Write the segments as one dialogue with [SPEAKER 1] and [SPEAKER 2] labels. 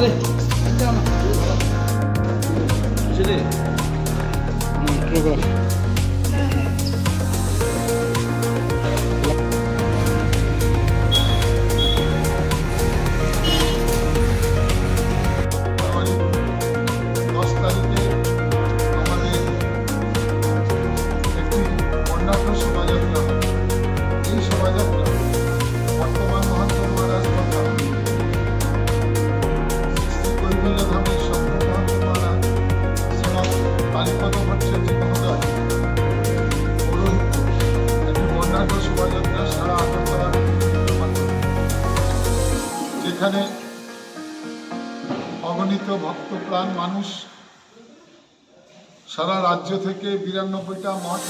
[SPEAKER 1] Hadi.
[SPEAKER 2] Devam. Acele. Program. আমাদের একটি অন্যান্য শোভাযাত্রা এই শোভাযাত্রা যেখানে অগণিত ভক্তপ্রাণ মানুষ সারা রাজ্য থেকে বিরানব্বইটা মঠ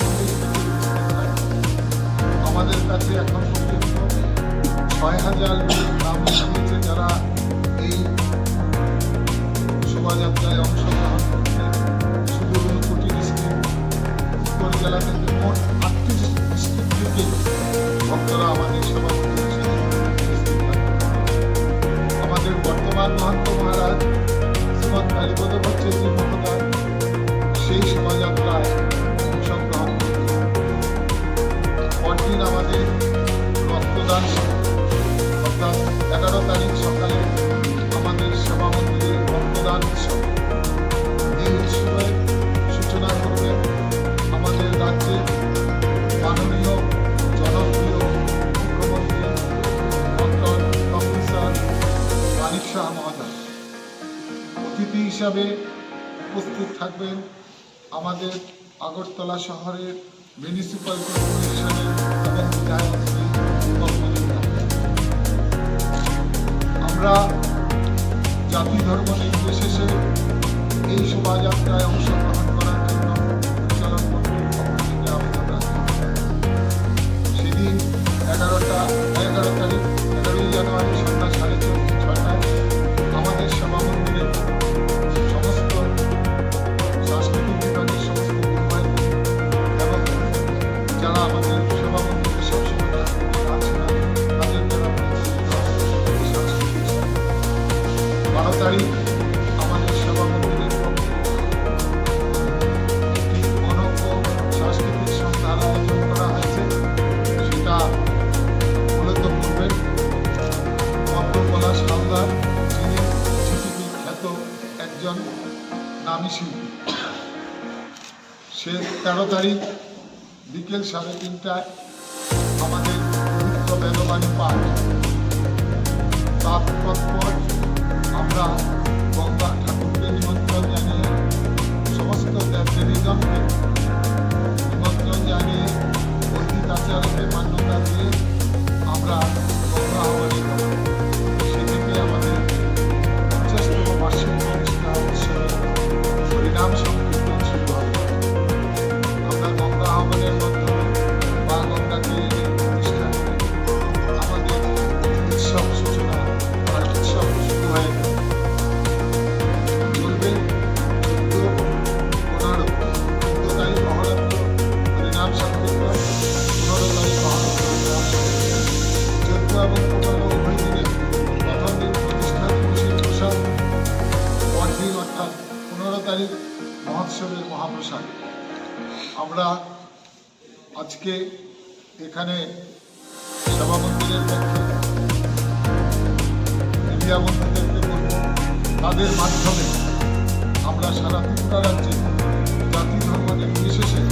[SPEAKER 2] আমাদের কাছে এখন পর্যন্ত ছয় হাজার লোক নাম যারা এই শোভাযাত্রায় অংশগ্রহণ করতে শুধু ঊনকোটি ডিস্ট্রিক্ট জেলা থেকে মোট আমাদের বর্তমান মহারাজ, শ্রীমৎ কালীপদ ভট্টাচার্য মহোদয় সেই শোভাযাত্রায় অংশগ্রহণ পরদিন আমাদের রক্তদান অর্থাৎ এগারো তারিখ সকালে আমাদের সেবা মন্দিরে রক্তদান উৎসব এই উৎসবের সূচনা করবেন আমাদের রাজ্যের হিসাবে উপস্থিত থাকবেন আমাদের আগরতলা শহরের মিউনিসিপ্যাল কর্পোরেশনের এবং আমরা জাতি ধর্ম নির্বিশেষে এই শোভাযাত্রায় অংশগ্রহণ তারিখ আমাদের সভা মন্দিরের একটি অনন্য সাংস্কৃতিক সন্ধ্যার মূলত করবেন পদ্মকলা সালদার, যিনি পৃথিবী একজন নামী শিল্পী। সে তেরো তারিখ বিকেল সাড়ে তিনটায় আমাদের বেদবাণী পাঠ। তার তৎপর আমরা পনেরো মহোৎসবের মহাপ্রসাদ। আমরা আজকে এখানে সেবা মন্দিরের পক্ষে মিডিয়া বন্ধুদেরকে বলব তাদের মাধ্যমে আমরা সারা ত্রিপুরা রাজ্যে জাতি ধর্ম নির্বিশেষে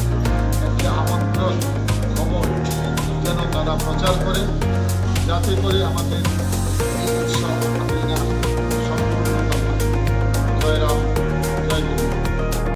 [SPEAKER 2] একটি আমন্ত্রণ, খবর যেন তারা প্রচার করে, যাতে করে আমাদের